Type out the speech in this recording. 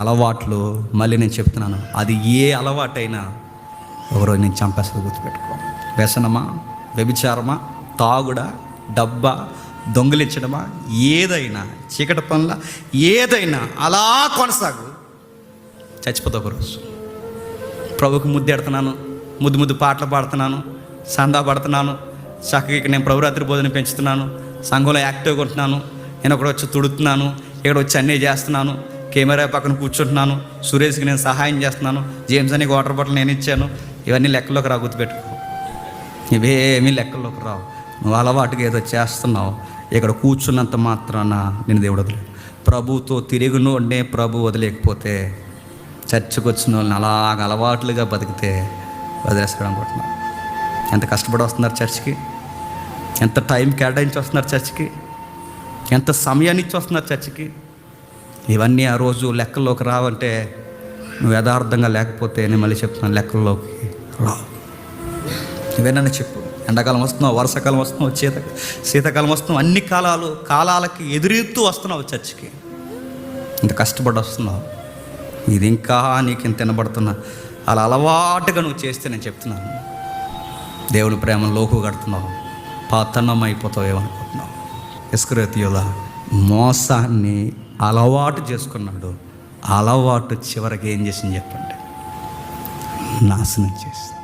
అలవాట్లు మళ్ళీ నేను చెప్తున్నాను. అది ఏ అలవాటైనా ఒకరోజు నేను చంపేస్తుంది గుర్తుపెట్టుకో. వ్యసనమా వ్యభిచారమా తాగుడా డబ్బా దొంగిలించడమా ఏదైనా చీకటి పనుల ఏదైనా అలా కొనసాగు. చచ్చిపోతా ఒకరోజు. ప్రభుకి ముద్దెడుతున్నాను ముద్దు ముద్దు పాటలు పాడుతున్నాను సందా పడుతున్నాను చక్కగా ఇక్కడ నేను ప్రభురాత్రి బోధన పెంచుతున్నాను సంఘంలో యాక్టివ్గా ఉంటున్నాను నేను ఒకటి వచ్చి తుడుతున్నాను ఇక్కడ వచ్చి అన్నీ చేస్తున్నాను కెమెరా పక్కన కూర్చుంటున్నాను. సురేష్కి నేను సహాయం చేస్తున్నాను. జేమ్స్ అని వాటర్ బాటిల్ నేను ఇచ్చాను. ఇవన్నీ లెక్కలోకి రా గుర్తుపెట్టుకో. ఇవేమీ లెక్కల్లోకి రావు. నువ్వు అలవాటుగా ఏదో చేస్తున్నావు. ఇక్కడ కూర్చున్నంత మాత్రాన నేను దేవుడు వదిలేదు ప్రభుతో తిరిగినోడే ప్రభు వదిలేకపోతే చర్చకు వచ్చిన వాళ్ళని అలాగ అలవాట్లుగా బతికితే వదిలేస్తాడు అనుకుంటున్నాను. ఎంత కష్టపడి వస్తున్నారు చర్చ్కి? ఎంత టైం కేటాయించి వస్తున్నారు చర్చ్కి? ఎంత సమయాన్ని ఇచ్చి వస్తున్నారు చర్చ్కి? ఇవన్నీ ఆ రోజు లెక్కల్లోకి రావంటే నువ్వు యథార్థంగా లేకపోతే నేను మళ్ళీ చెప్తున్నాను లెక్కల్లోకి రావు నువ్వేనన్నా చెప్పు. ఎండాకాలం వస్తున్నావు వర్షాకాలం వస్తున్నావు శీత శీతాకాలం వస్తున్నావు అన్ని కాలాలు కాలాలకి ఎదురెత్తూ వస్తున్నావు చర్చికి. ఇంత కష్టపడి వస్తున్నావు. ఇది ఇంకా నీకు ఇంత తినబడుతున్నా అలా అలవాటుగా నువ్వు చేస్తే నేను చెప్తున్నాను. దేవుని ప్రేమను లోకు కడుతున్నావు. పాతన్నం అయిపోతావు ఏమనుకుంటున్నావు ఇస్కరేతియోల మోసాన్ని అలవాటు చేసుకున్నాడు. అలవాటు చివరికి ఏం చేసింది చెప్పండి? నాశనం చేసింది.